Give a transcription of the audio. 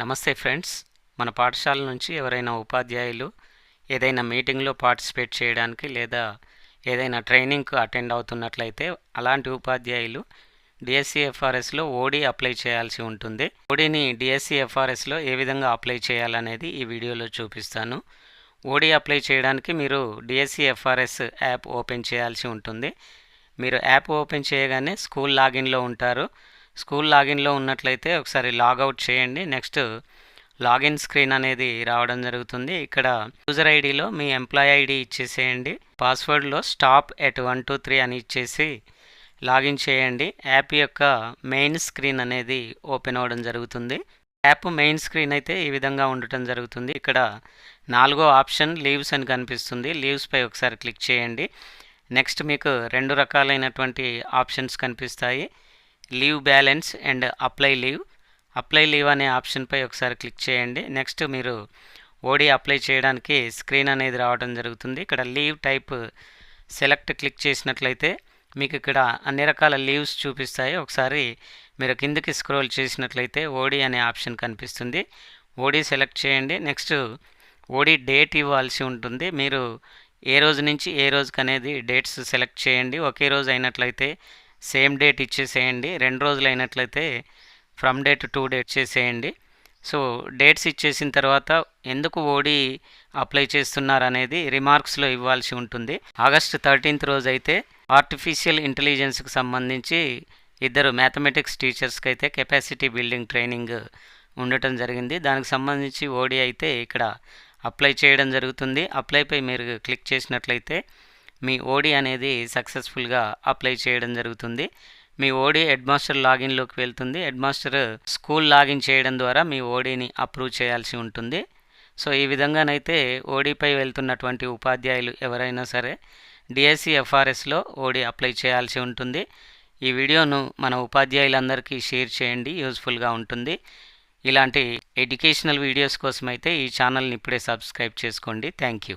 నమస్తే ఫ్రెండ్స్. మన పాఠశాల నుంచి ఎవరైనా ఉపాధ్యాయులు ఏదైనా మీటింగ్లో పార్టిసిపేట్ చేయడానికి లేదా ఏదైనా ట్రైనింగ్కు అటెండ్ అవుతున్నట్లయితే అలాంటి ఉపాధ్యాయులు డిఎస్సిఎఫ్ఆర్ఎస్లో ఓడి అప్లై చేయాల్సి ఉంటుంది. ఓడిని డిఎస్సిఎఫ్ఆర్ఎస్లో ఏ విధంగా అప్లై చేయాలనేది ఈ వీడియోలో చూపిస్తాను. ఓడి అప్లై చేయడానికి మీరు డిఎస్సిఎఫ్ఆర్ఎస్ యాప్ ఓపెన్ చేయాల్సి ఉంటుంది. మీరు యాప్ ఓపెన్ చేయగానే స్కూల్ లాగిన్లో ఉంటారు. స్కూల్ లాగిన్లో ఉన్నట్లయితే ఒకసారి లాగౌట్ చేయండి. నెక్స్ట్ లాగిన్ స్క్రీన్ అనేది రావడం జరుగుతుంది. ఇక్కడ యూజర్ ఐడిలో మీ ఎంప్లాయ్ ఐడి ఇచ్చేసేయండి. పాస్వర్డ్లో stop at one two three అని ఇచ్చేసి లాగిన్ చేయండి. యాప్ యొక్క మెయిన్ స్క్రీన్ అనేది ఓపెన్ అవ్వడం జరుగుతుంది. యాప్ మెయిన్ స్క్రీన్ అయితే ఈ విధంగా ఉండటం జరుగుతుంది. ఇక్కడ నాలుగో ఆప్షన్ లీవ్స్ అని కనిపిస్తుంది. లీవ్స్పై ఒకసారి క్లిక్ చేయండి. నెక్స్ట్ మీకు రెండు రకాలైనటువంటి ఆప్షన్స్ కనిపిస్తాయి. Leave balance and apply leave. Apply leave అనే ఆప్షన్పై ఒకసారి క్లిక్ చేయండి. నెక్స్ట్ మీరు ఓడి అప్లై చేయడానికి స్క్రీన్ అనేది రావడం జరుగుతుంది. ఇక్కడ లీవ్ టైప్ సెలెక్ట్ క్లిక్ చేసినట్లయితే మీకు ఇక్కడ అన్ని రకాల లీవ్స్ చూపిస్తాయి. ఒకసారి మీరు కిందకి స్క్రోల్ చేసినట్లయితే ఓడి అనే ఆప్షన్ కనిపిస్తుంది. ఓడి సెలెక్ట్ చేయండి. నెక్స్ట్ ఓడి డేట్ ఇవ్వాల్సి ఉంటుంది. మీరు ఏ రోజు నుంచి ఏ రోజుకి అనేది డేట్స్ సెలెక్ట్ చేయండి. ఒకే రోజు అయినట్లయితే సేమ్ డేట్ ఇచ్చేసేయండి. రెండు రోజులు అయినట్లయితే ఫ్రమ్ డేట్ టు డేట్ చేసేయండి. సో డేట్స్ ఇచ్చేసిన తర్వాత ఎందుకు ఓడి అప్లై చేస్తున్నారు అనేది రిమార్క్స్లో ఇవ్వాల్సి ఉంటుంది. ఆగస్ట్ థర్టీన్త్ రోజు అయితే ఆర్టిఫిషియల్ ఇంటెలిజెన్స్కి సంబంధించి ఇద్దరు మ్యాథమెటిక్స్ టీచర్స్కి అయితే కెపాసిటీ బిల్డింగ్ ట్రైనింగ్ ఉండటం జరిగింది. దానికి సంబంధించి ఓడి అయితే ఇక్కడ అప్లై చేయడం జరుగుతుంది. అప్లైపై మీరు క్లిక్ చేసినట్లయితే మీ ఓడి అనేది సక్సెస్ఫుల్గా అప్లై చేయడం జరుగుతుంది. మీ ఓడి హెడ్మాస్టర్ లాగిన్లోకి వెళ్తుంది. హెడ్మాస్టర్ స్కూల్ లాగిన్ చేయడం ద్వారా మీ ఓడిని అప్రూవ్ చేయాల్సి ఉంటుంది. సో ఈ విధంగానైతే ఓడిపై వెళ్తున్నటువంటి ఉపాధ్యాయులు ఎవరైనా సరే డిఎస్సి ఎఫ్ఆర్ఎస్లో ఓడి అప్లై చేయాల్సి ఉంటుంది. ఈ వీడియోను మన ఉపాధ్యాయులందరికీ షేర్ చేయండి. యూస్ఫుల్గా ఉంటుంది. ఇలాంటి ఎడ్యుకేషనల్ వీడియోస్ కోసం అయితే ఈ ఛానల్ని ఇప్పుడే సబ్స్క్రైబ్ చేసుకోండి. Thank you.